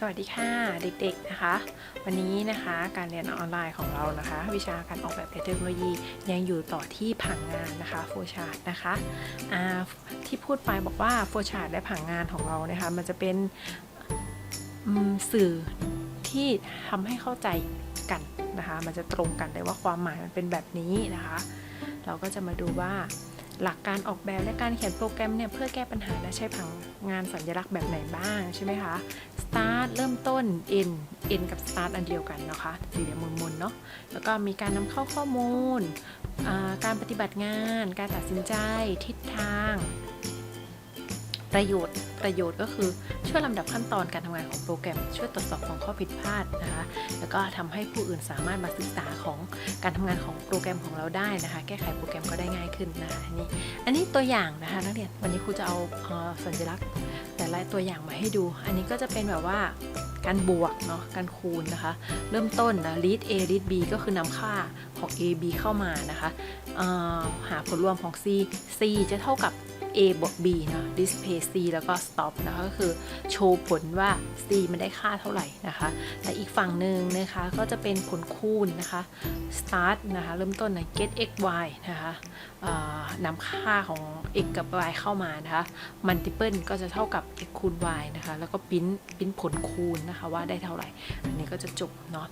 สวัสดีค่ะเด็กๆนะคะ วันนี้นะคะการเรียนออนไลน์ของเรานะคะ วิชาการออกแบบเทคโนโลยียังอยู่ต่อที่ผังงานนะคะโฟชาร์ดนะคะที่พูดไปบอกว่าโฟชาร์ดและผังงานของเรานะคะมันจะเป็นสื่อที่ทำให้เข้าใจกันนะคะ มันจะตรงกันเลยว่าความหมายมันเป็นแบบนี้นะคะ เราก็จะมาดูว่า หลักการออกแบบและการเขียนโปรแกรมเนี่ยเพื่อแก้ปัญหาและใช้ผังงานสัญลักษณ์แบบไหนบ้างใช่ไหมคะ start เริ่มต้น end end กับ start อันเดียวกันนะคะสี่เหลี่ยมมนๆเนาะแล้วก็มีการนำเข้าข้อมูล การปฏิบัติงาน การตัดสินใจ ทิศทาง ประโยชน์ ประโยชน์ก็คือช่วยลำดับขั้นตอนการทำงานของโปรแกรม ช่วยตรวจสอบของข้อผิดพลาดนะคะ แล้วก็ทำให้ผู้อื่นสามารถมาศึกษาของการทำงานของโปรแกรมของเราได้นะคะ แก้ไขโปรแกรมก็ได้ง่ายขึ้นนะคะนนี้อันนี้ตัวอย่างนะคะนักเรียนวันนี้ครูจะเอาเออสัญลักษณ์ แต่ละตัวอย่างมาให้ดู อันนี้ก็จะเป็นแบบว่าการบวกเนาะการคูณนะคะ เริ่มต้นนะ lead A lead B ก็คือนำค่าของ A B เข้ามานะคะหาผลรวมของ C C จะเท่ากับ A บวก B นะ display C แล้วก็ stop นะคะก็คือโชว์ผลว่า C มันได้ค่าเท่าไหร่นะคะแต่อีกฝั่งหนึ่งนะคะก็จะเป็นผลคูณนะคะ start นะคะเริ่มต้นนะ get x y นะคะนำค่าของ x กับ y เข้ามานะคะ multiple ก็จะเท่ากับ x คูณ y นะคะ แล้วก็ปิ้นปิ้นผลคูณนะคะว่าได้เท่าไหร่ อันนี้ก็จะจบเนาะ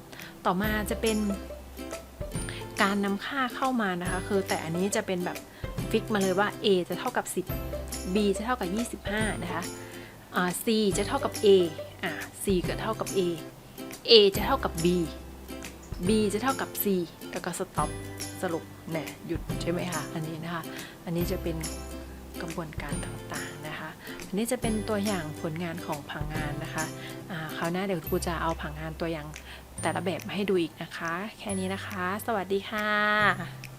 ต่อมาจะเป็นการนำค่าเข้ามานะคะ คือแต่อันนี้จะเป็นแบบ ฟิกมาเลยว่า a จะเท่ากับ 10 b จะเท่ากับ 25 นะคะ c จะเท่ากับ a อ่า c ก็เท่ากับ a a จะเท่ากับ b b จะเท่ากับ c แล้วก็ stop สรุปแหน่ยหยุดใช่ไหมคะ อันนี้นะคะ อันนี้จะเป็นกระบวนการต่างๆนะคะ อันนี้จะเป็นตัวอย่างผลงานของผังงานนะคะอ่าคราวหน้าเดี๋ยวครูจะเอาผังงานตัวอย่างแต่ละแบบมาให้ดูอีกนะคะ แค่นี้นะคะ สวัสดีค่ะ